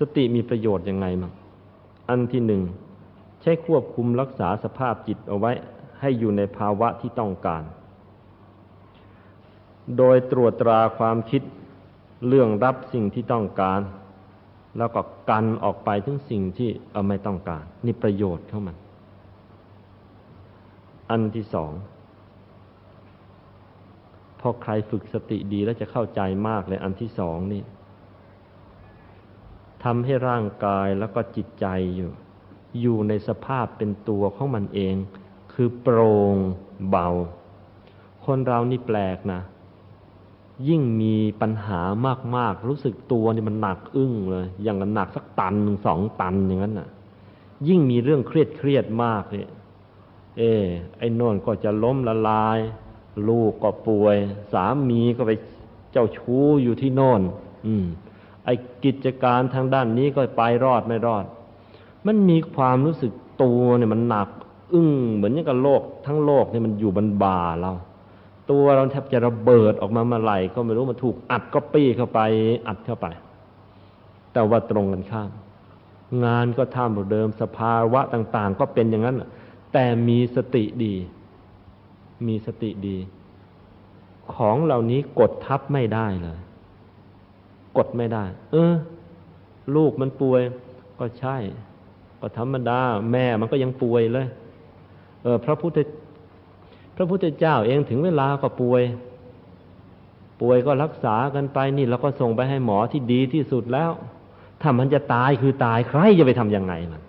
สติมีประโยชน์ยังไงมั้งอันที่หนึ่งใช้ควบคุมรักษาสภาพจิตเอาไว้ให้อยู่ในภาวะที่ต้องการ โดยตรวจตราความคิดเรื่องรับสิ่งที่ต้องการ แล้วก็กันออกไปถึงสิ่งที่เออไม่ต้องการ นี่ประโยชน์เข้ามัน อันที่สองพอใครฝึกสติดีแล้วจะเข้าใจมากเลยอันที่สองนี่ ทำให้ร่างกายแล้วก็จิตใจอยู่ อยู่ในสภาพเป็นตัวของมันเอง คือโปร่งเบา คนเรานี่แปลกนะ ยิ่งมีปัญหามากๆ รู้สึกตัวนี่มันหนักอึ้งเลย อย่างหนักสักตันหนึ่งสองตันอย่างนั้นน่ะ ยิ่งมีเรื่องเครียดเครียดมากเลยเออไอ้นอนก็จะล้มละลาย ลูกก็ป่วย สามีก็ไปเจ้าชู้อยู่ที่โน่น อืม ไอ้กิจการทางด้านนี้ก็ไปรอดไม่รอด มันมีความรู้สึกตัวเนี่ยมันหนัก อึ้งเหมือนอย่างกับโลก ทั้งโลกเนี่ยมันอยู่บนบ่าเรา ตัวเราแทบจะระเบิดออกมาเมื่อไหร่ก็ไม่รู้มันถูกอัดก็ปี้เข้าไป อัดเข้าไป แต่ว่าตรงกันข้าม งานก็ทำเหมือนเดิมสภาวะต่าง ๆ ก็เป็นอย่างนั้นแต่มีสติดี มีสติดี ของเหล่านี้กดทับไม่ได้เลย กดไม่ได้ เออ ลูกมันป่วย ก็ใช่ ก็ธรรมดา แม่มันก็ยังป่วยเลย เออ พระพุทธพระพุทธเจ้าเองถึงเวลาก็ป่วย ป่วยก็รักษากันไปนี่เราก็ส่งไปให้หมอที่ดีที่สุดแล้ว ถ้ามันจะตายคือตายใครจะไปทำยังไงมัน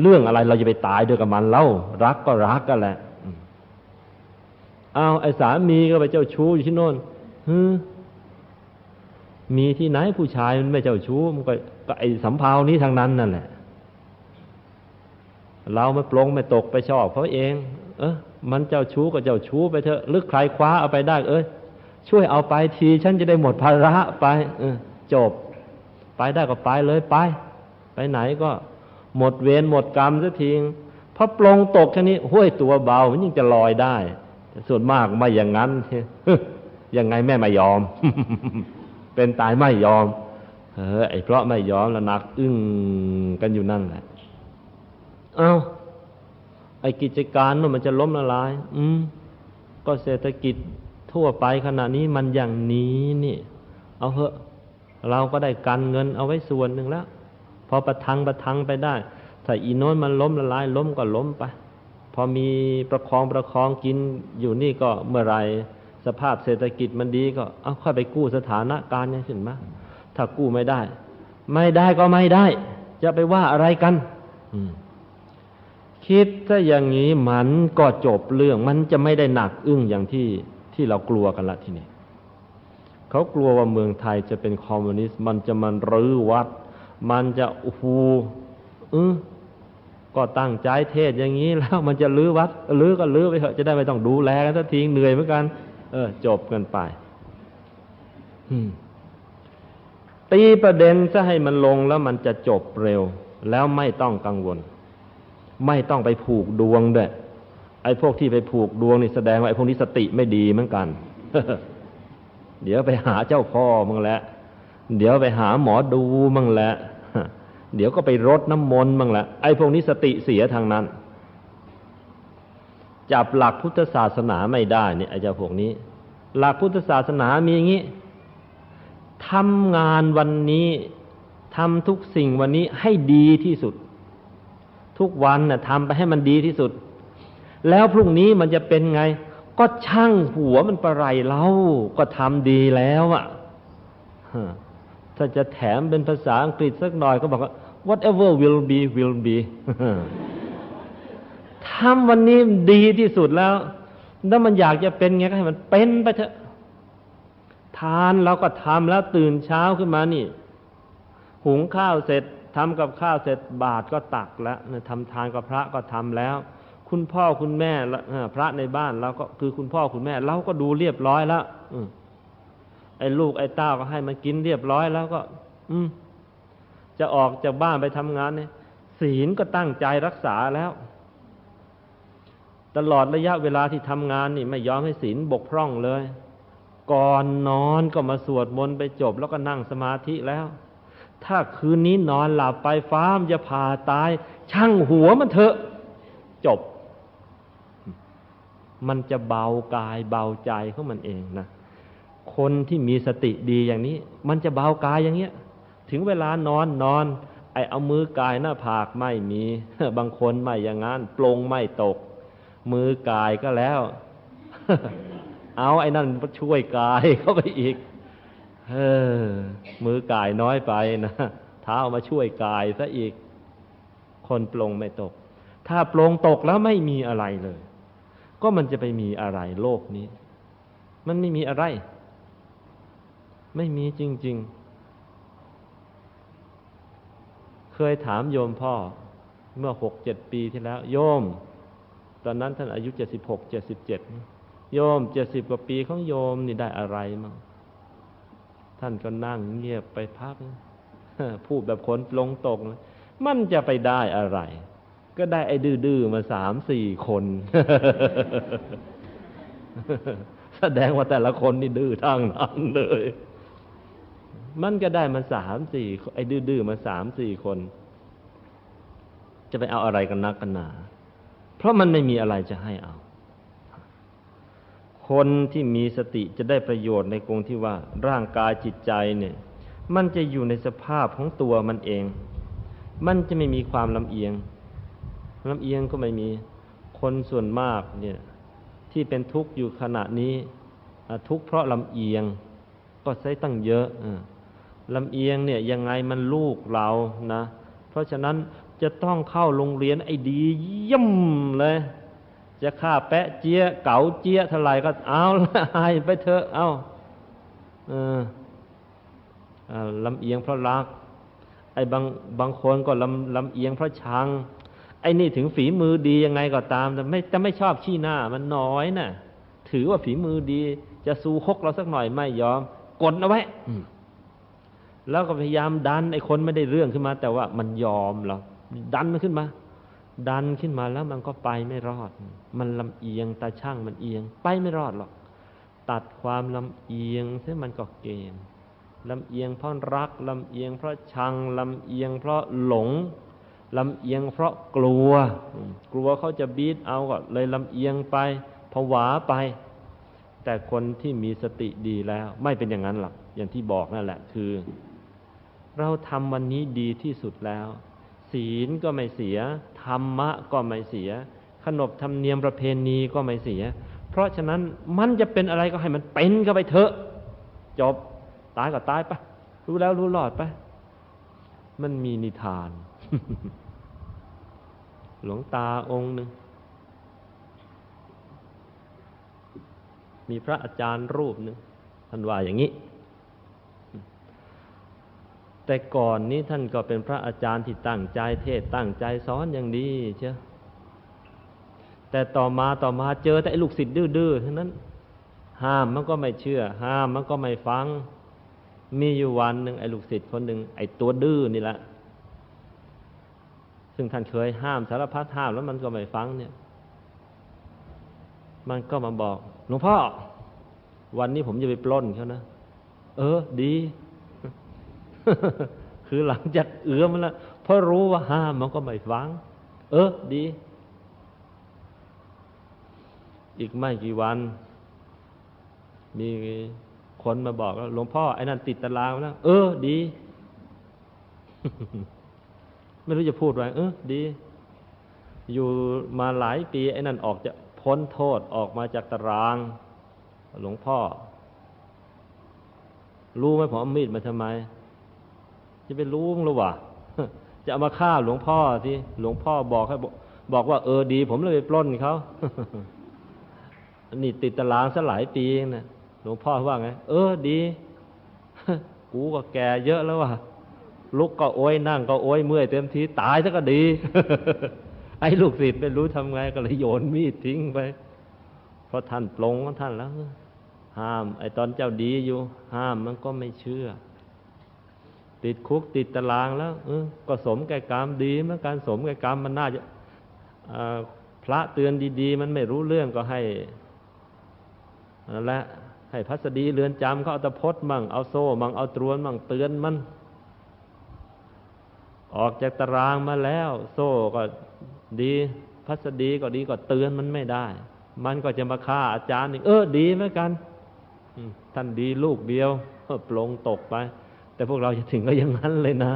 เรื่องอะไรเราจะไปตายด้วยกับมันเล่ารักก็รักกันแหละเอาไอ้สามีก็ไปเจ้าชู้อยู่ที่โน่นฮึ มีที่ไหนผู้ชายมันไม่เจ้าชู้มันก็ก็ไอ้สำเพานี้ทางนั้นนั่นแหละ เราไม่ปลงไม่ตกไปชอบเขาเอง เออมันเจ้าชู้ก็เจ้าชู้ไปเถอะหรือใครคว้าเอาไปได้ เอ้ยช่วยเอาไปทีฉันจะได้หมดภาระไปเออจบ ไปได้ก็ไปเลยไป ไปไหนก็หมดเวรหมดกรรมสักทีพอปลงตกแค่นี้ห้วยตัวเบามันยิ่งจะลอยได้ส่วนมากไม่อย่างนั้นยังไงแม่ไม่ยอม เป็นตายไม่ยอม เออ ไอ้เพราะไม่ยอมแล้วนัก อึ้งกันอยู่นั่นแหละ เอา้า ไอ้กิจการนั่นมันจะล้มละลาย อืม ก็เศรษฐกิจทั่วไปขณะนี้มันอย่างนี้นี่ เอาเถอะ เราก็ได้กันเงินเอาไว้ส่วนหนึ่งแล้ว พอประทังประทังไปได้ ถ้าอีโน้นมันล้มละลาย ล้มก็ล้มไป พอมีประคองประคองกินอยู่นี่ก็เมื่อไร สภาพเศรษฐกิจมันดีก็เอาค่อยไปกู้สถานะการนี่ขึ้นมาถ้ากู้ไม่ได้ ไม่ได้ก็ไม่ได้ จะไปว่าอะไรกันคิดถ้าอย่างนี้มันก็จบเรื่องมันจะไม่ได้หนักอึ้งอย่างที่ที่เรากลัวกันละทีนี้เขากลัวว่าเมืองไทยจะเป็นคอมมิวนิสต์มันจะมันรื้อวัด มันจะโอ้โหเออก็ตั้งใจเทศอย่างนี้แล้วมันจะลื้อวัดลื้อก็ลื้อไปเถอะจะได้ไม่ต้องดูแลกันสักทีเหนื่อยเหมือนกัน เออ จบกันไปตีประเด็นจะให้มันลงแล้วมันจะจบเร็ว แล้วไม่ต้องกังวล ไม่ต้องไปผูกดวงด้วยไอ้พวกที่ไปผูกดวงนี่แสดงว่าไอ้พวกนี้สติไม่ดีเหมือนกัน เดี๋ยวไปหาเจ้าพ่อมึงแล้วเดี๋ยวไปหาหมอดูมึงแล้วเดี๋ยวก็ไปรดน้ำมนต์บ้างละไอ้พวกนี้สติเสียทางนั้น จับหลักพุทธศาสนาไม่ได้เนี่ยไอ้เจ้าพวกนี้ หลักพุทธศาสนามีอย่างนี้ทำงานวันนี้ทำทุกสิ่งวันนี้ให้ดีที่สุด ทุกวันน่ะทำไปให้มันดีที่สุด แล้วพรุ่งนี้มันจะเป็นไง ก็ช่างหัวมันประไรเล่าก็ทำดีแล้วอะ่ะถ้าจะแถมเป็นภาษาอังกฤษสักหน่อยก็บอกว่า whatever will be will be ทำวันนี้ดีที่สุดแล้วแล้วมันอยากจะเป็นไงก็ให้มันเป็นไปเถอะทานเราก็ทำแล้วตื่นเช้าขึ้นมานี่ หุงข้าวเสร็จทำกับข้าวเสร็จบาทก็ตักแล้วทำทานกับพระก็ทำแล้ว คุณพ่อคุณแม่พระในบ้านเราก็คือคุณพ่อคุณแม่เราก็ดูเรียบร้อยแล้วไอ้ลูกไอ้เต้าก็ให้มันกินเรียบร้อยแล้วก็ อืมจะออกจากบ้านไปทำงานเนี่ยศีลก็ตั้งใจรักษาแล้ว ตลอดระยะเวลาที่ทำงานนี่ไม่ยอมให้ศีลบกพร่องเลย ก่อนนอนก็มาสวดมนต์ไปจบแล้วก็นั่งสมาธิแล้ว ถ้าคืนนี้นอนหลับไปฟ้ามนจะผ่าตาย ช่างหัวมันเถอะ จบ มันจะเบากายเบาใจของมันเองนะคนที่มีสติดีอย่างนี้ มันจะเบากายอย่างเงี้ย ถึงเวลานอนนอน ไอเอามือกายหน้าผากไม่มี บางคนไม่อย่างนั้นปลงไม่ตก มือกายก็แล้ว เอาไอ้นั่นช่วยกายเข้าไปอีก เออ มือกายน้อยไปนะเท้ามาช่วยกายซะอีก คนปลงไม่ตก ถ้าปลงตกแล้วไม่มีอะไรเลย ก็มันจะไปมีอะไรโลกนี้ มันไม่มีอะไร ไม่มีจริง ๆ เคยถามโยมพ่อ เมื่อหกเจ็ดปีที่แล้ว โยม ตอนนั้นท่านอายุเจ็ดสิบหกเจ็ดสิบเจ็ดโยมเจ็ดสิบกว่าปีของโยมนี่ได้อะไรมั้งท่านก็นั่งเงียบไปพักพูดแบบคนลงตก มันจะไปได้อะไร ก็ได้ไอ้ดื้อๆมาสามสี่คน แสดงว่าแต่ละคนนี่ดื้อทั้งนั้นเลย มันก็ได้มาสามสี่ไอ้ดื้อๆมาสามสี่คน จะไปเอาอะไรกันนักกันหนา เพราะมันไม่มีอะไรจะให้เอา คนที่มีสติจะได้ประโยชน์ในกรงที่ว่า ร่างกายจิตใจเนี่ย มันจะอยู่ในสภาพของตัวมันเอง มันจะไม่มีความลำเอียงลำเอียงก็ไม่มีคนส่วนมากเนี่ยที่เป็นทุกข์อยู่ขณะนี้ทุกข์เพราะลำเอียง ก็ใช้ตั้งเยอะอะลำเอียงเนี่ยยังไงมันลูกเรานะ เพราะฉะนั้น จะต้องเข้าโรงเรียนไอ้ดีเยี่ยมเลย จะฆ่าแปะเจี๊ยเก๋าเจี๊ยเท่าไหร่ก็เอาละให้ไปเถอะเอาเอออ่าลำเอียงเพราะรัก ไอ้บางบางคนก็ลำลำเอียงเพราะชัง ไอ้นี่ถึงฝีมือดียังไงก็ตาม แต่ไม่จะไม่ชอบขี้หน้า มันน้อยน่ะ ถือว่าฝีมือดี จะสู้ฮกเราสักหน่อยไม่ยอม กดเอาไว้อืมแล้วก็พยายามดันไอ้คนไม่ได้เรื่องขึ้นมา แต่ว่ามันยอมหรอก ดันมันขึ้นมา ดันขึ้นมาแล้วมันก็ไปไม่รอด มันลำเอียงตาช่างมันเอียง ไปไม่รอดหรอก ตัดความลำเอียงเสียมันก็เกณฑ์ลำเอียงเพราะรักลำเอียงเพราะชังลำเอียงเพราะหลงลำเอียงเพราะกลัว กลัวเขาจะบีทเอาก็เลยลำเอียงไปผวาไป แต่คนที่มีสติดีแล้ว ไม่เป็นอย่างนั้นหรอกอย่างที่บอกนั่นแหละคือ เราทำวันนี้ดีที่สุดแล้ว ศีลก็ไม่เสีย ธรรมะก็ไม่เสีย ขนบธรรมเนียมประเพณีก็ไม่เสีย เพราะฉะนั้นมันจะเป็นอะไรก็ให้มันเป็นก็ไปเถอะ จบตายก็ตายไปรู้แล้วรู้รอดไป มันมีนิทาน หลวงตาองค์หนึ่ง มีพระอาจารย์รูปหนึ่งท่านว่าอย่างนี้ แต่ก่อนนี้ท่านก็เป็นพระอาจารย์ที่ตั้งใจเทศตั้งใจสอนอย่างดีเชียแต่ต่อมาต่อมาเจอแต่ไอ้ลูกศิษย์ดื้อๆทั้งนั้น ห้ามมันก็ไม่เชื่อ ห้ามมันก็ไม่ฟัง มีอยู่วันหนึ่งไอ้ลูกศิษย์คนหนึ่งไอ้ตัวดื้อนี่แหละซึ่งท่านเคยห้ามสารพัดห้ามแล้วมันก็ไม่ฟังเนี่ย มันก็มาบอกหลวงพ่อ วันนี้ผมจะไปปล้นเขานะ เออ ดี คือหลังจากเอื้อมันแล้วเพราะรู้ว่าห้ามมันก็ไม่ฟัง เออ ดี อีกไม่กี่วัน มีคนมาบอกว่าหลวงพ่อไอ้นั่นติดตารางแล้วเออ ดี ไม่รู้จะพูดว่าเออ ดี อยู่มาหลายปีไอ้นั่นออกจะพ้นโทษออกมาจากตาราง หลวงพ่อ รู้ไหมผมเอามีดมาทำไม จะไปรู้มั้งหรือวะจะเอามาฆ่าหลวงพ่อที่หลวงพ่อบอกให้บอกว่าเออดี ผมเลยไปปล้นเขานี่ติดตารางซะหลายปีเองนะหลวงพ่อว่าไง เออดี กูก็แก่เยอะแล้วว่ะลุกก็โอยนั่งก็โอยเมื่อยเต็มทีตายซะก็ดี ไอ้ลูกศิษย์ไม่รู้ทำไงก็เลยโยนมีดทิ้งไป เพราะท่านปลงของท่านแล้ว ห้าม ไอ้ตอนเจ้าดีอยู่ ห้ามมันก็ไม่เชื่อ ติดคุกติดตารางแล้วก็สมแก่กรรมดีเมื่อการสมแก่กรรมมันน่าจะพระเตือนดีๆ มันไม่รู้เรื่องก็ให้นั่นแหละให้พัสดีเรือนจำเขาเอาตะพดมั่งเอาโซ่มั่งเอาตรวนมั่งเตือนมัน ออกจากตารางมาแล้ว โซ่ก็ดีพัสดีก็ดีก็เตือนมันไม่ได้ มันก็จะมาฆ่าอาจารย์อีกเออดีเหมือนกันท่านดีลูกเดียวปลงตกไป แต่พวกเราจะถึงก็ยัางนั้นเลยนะ